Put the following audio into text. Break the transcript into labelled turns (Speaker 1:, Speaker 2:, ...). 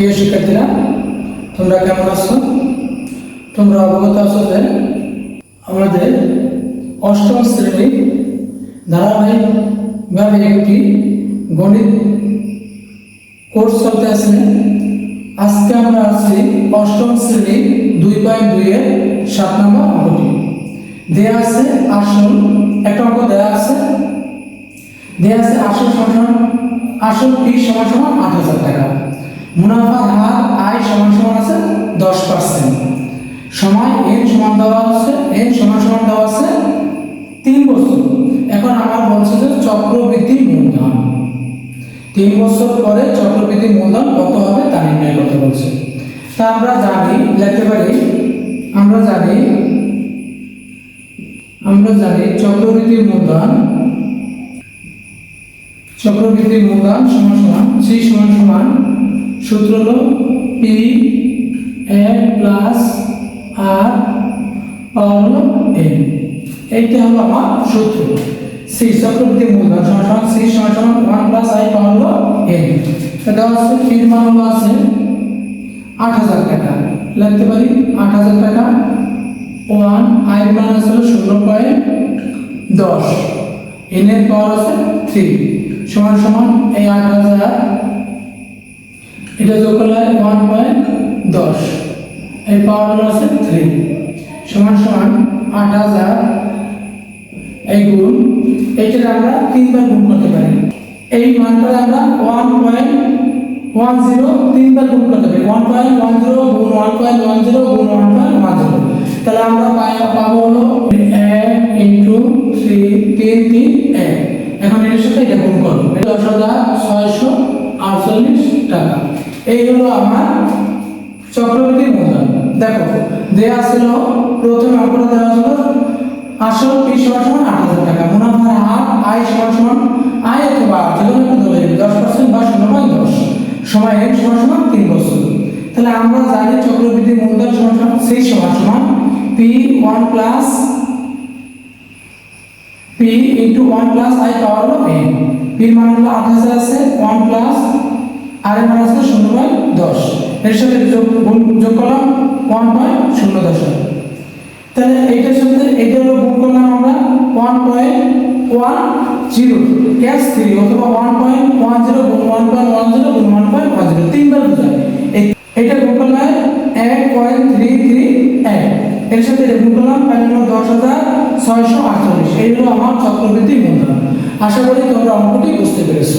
Speaker 1: প্রিয় শিক্ষার্থীরা, তোমরা কেমন আছো? তোমরা অবগত আছো যে আমাদের অষ্টম শ্রেণি ধারাবাহিকভাবে একটি গণিত কোর্স চলতে আছে। আজকে আমরা আছি অষ্টম শ্রেণি দুই পয়েন্ট দুই এর সাত নম্বর অঙ্কটি দেয়া আছে আসল একটা অঙ্ক দেয়া আছে। দেয়া আছে আসল সমান আসল পি সমান সমান আট হাজার টাকা। মুনাফার হার আয় সমান সমান আছে দশ পার্সেন্ট। সময় এন সমান দেওয়া আছে, এন সমান সমান দেওয়া আছে তিন বছর। এখন আমার বলছে যে চক্রবৃদ্ধি মূলধন। তিন বছর পরে চক্রবৃদ্ধি মূলধন কত হবে তা নির্ণয় করতে বলছে। তা আমরা জানি, লিখতে পারি, আমরা জানি আমরা জানি চক্রবৃদ্ধি মূলধন চক্রবৃদ্ধি মূলধন সমান সমান, সি সমান সমান সূত্র হলো P A plus r power হলো এন এইটা হলো আমার সূত্র। সি চক্রবৃদ্ধি মূলধন, সমান সি সমান সমান ওয়ান প্লাস আই পাওয়ার হলো এন এটা হচ্ছে পির মান হলো আছে আট হাজার টাকা। লিখতে পারি আট হাজার টাকা। ওয়ান আই মান আছে হলো শূন্য পয়েন্ট দশ। এন এর পাওয়ার আছে থ্রি সমান সমান এই আট হাজার এটা যোগ করলে ওয়ান পয়েন্ট দশ। এই পাওয়ার আছে থ্রি সমান সমান আট হাজার এই গুণ। এইটার আমরা তিনবার গুণ করতে পারি। এই মানটা আমরা ওয়ান পয়েন্ট ওয়ান জিরো তিনবার গুণ করতে পারি। ওয়ান পয়েন্ট ওয়ান জিরো গুণ ওয়ান পয়েন্ট ওয়ান জিরো গুণ ওয়ান পয়েন্ট ওয়ান জিরো তাহলে আমরা পাই, পাবো হলো এক ইন্টু থ্রি তিন তিন, এক। এখন এর সাথে এটা গুণ করব দশ হাজার ছয়শো আটচল্লিশ টাকা। এই হলো আমার চক্রবৃদ্ধি মূলধন দেখো, দেয়া ছিল প্রথমে অঙ্কটা দেওয়া ছিল আসল পি সমান সমান আট হাজার টাকা। মুনাফার হার, আয় সমান সমান আয় অথবা আয় যে কোনো দশ পার্সেন্ট বা শূন্য পয়েন্ট দশ। সময় এন সমান সমান তিন বছর। তাহলে আমরা জানি চক্রবৃদ্ধি মূলধন সমান সমান সেই সমান সমান P one plus P into one plus I power হলো এন পির মান হলো আট হাজার আছে, ওয়ান প্লাস আর এর মান আছে শূন্য পয়েন্ট দশ। এর সাথে যোগ যোগ করলাম ওয়ান পয়েন্ট শূন্য দশ তাহলে এইটার সাথে, এইটা হলো গুণ করলাম আমরা one point one zero cash three অথবা ওয়ান পয়েন্ট ওয়ান জিরো গুণ ওয়ান পয়েন্ট ওয়ান জিরো গুণ ওয়ান পয়েন্ট ওয়ান জিরো তিনবার বোঝায় এটা গুণ করলে এক পয়েন্ট থ্রি থ্রি এক। এর সাথে এটা গুণ করলাম পাইলাম দশ হাজার ছয়শো আটচল্লিশ। এই হলো আমার চক্রবৃদ্ধি মূলধন আশা করি তোমরা অঙ্কটি বুঝতে পেরেছ।